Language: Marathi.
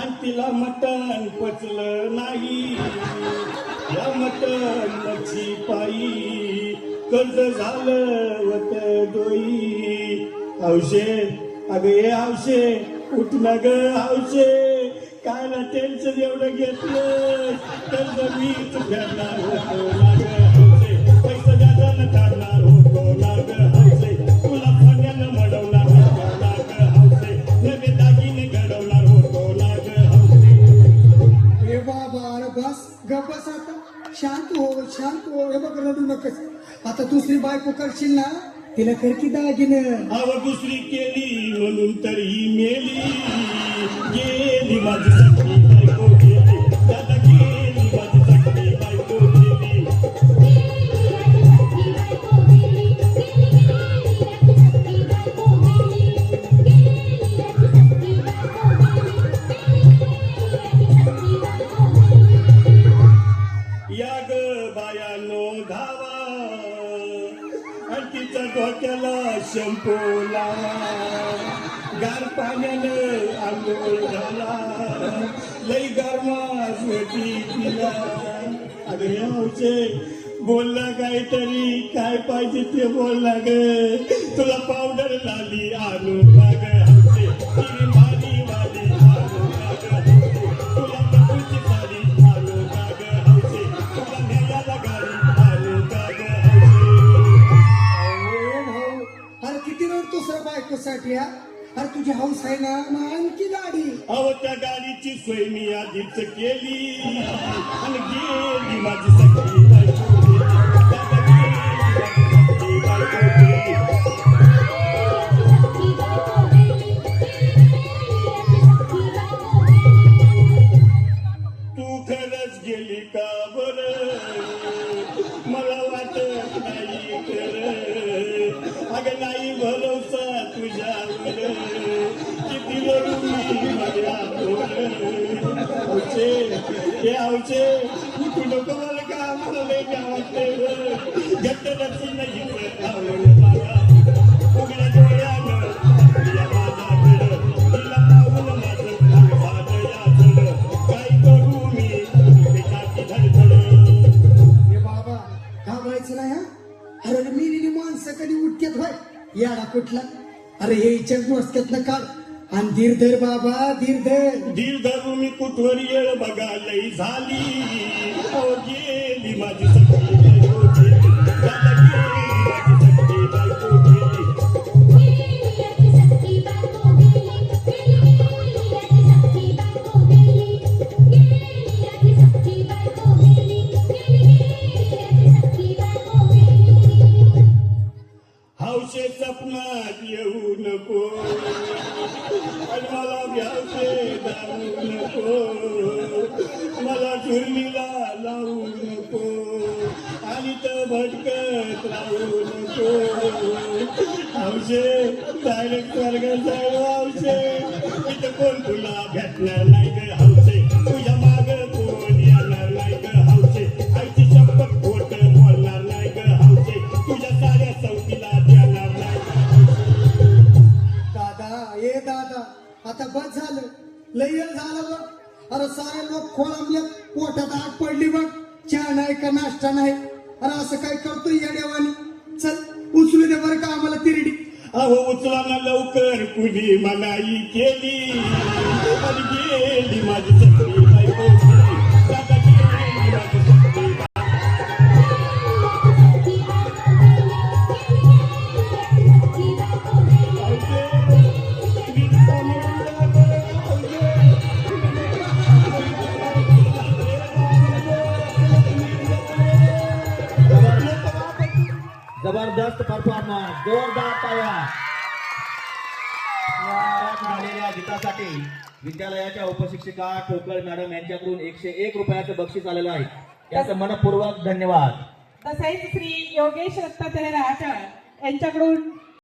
तिला मटण पचलं नाही. या मटण मच्छी पायी कर्ज झालं वत दोई. आवशे अगं ये आवशे उठ ना ग आवशे. काय ना टेन्शन एवढं घेतलं? कर्ज मी तुझ्या बस गप बस आता. शांत हो शांत हो. हे बघ रडू नकस. आता दुसरी बायको करशील ना तिला कर की दागिन. अव दुसरी केली म्हणून तरी मेली. गेली माझी. आणि तिच्या डोक्याला शंपू लावा. गार पाण्यानं आंघोळ घाला. लई गरमास होती तिला. अरे यावचे बोलला काहीतरी. काय पाहिजे ते बोलला ग. तुला पावडर लाली आलो का रडतो अरे तुझी हौस आहे ना मग आणखी गाडी अहो त्या गाडीची सोय मी आधीच केली आणि गेली माझी सगळी बायको गेली. गेली माझी बायको गेली. तू खरंच गेली का बर मला वाटत नाही अगं नाही भलं पाहून माझं झालं याचं काय करू मी? बाबा घाबरायचं नाही हा? अरे मी माणसं कधी उठकेत भाई याडा कुठला? अरे हे हिच्या मस्त्यातनं काढ. आणि धीर धर बाबा धीर धर. धीर धरू मी कुठवर येळ बघा लई झाली. अहो गेली माझी सगळी बायको हो गेली. मला भ्यावशे दारू नको. मला झुरलीला लावू नको. आणि तर भटकत राहू नको. हौशे डायरेक्ट स्वर्ग जाऊ हौशे इथं कोण तुला भेटणार नाही ग आमचे तुझ्या माग कोण येणार नाही ग हौशे आईची शपथ खोट बोलणार नाही ग हौशे तुझ्या साऱ्या चौकीला देणार नाही. दादा ए दादा. आता बस झालं. लय झालं बघ. अरे सारे लोक खोळंबले पोटात आग पडली बघ. चहा नाही का नाश्ता नाही? अरे असं काय करतोय या देवानी? चल उचलू दे बरं का आम्हाला तिरडी. अहो उचला ना लवकर कुणी मनाई केली. गेली माझी जबरदस्त परफॉर्मन्स जोरदार झालेल्या गीतासाठी विद्यालयाच्या उपशिक्षिका ठोकळ मॅडम यांच्याकडून एकशे एक रुपयाचं बक्षीस आलेलं आहे. याचं मनपूर्वक धन्यवाद. तसेच श्री योगेश दत्तात्रय राहकर यांच्याकडून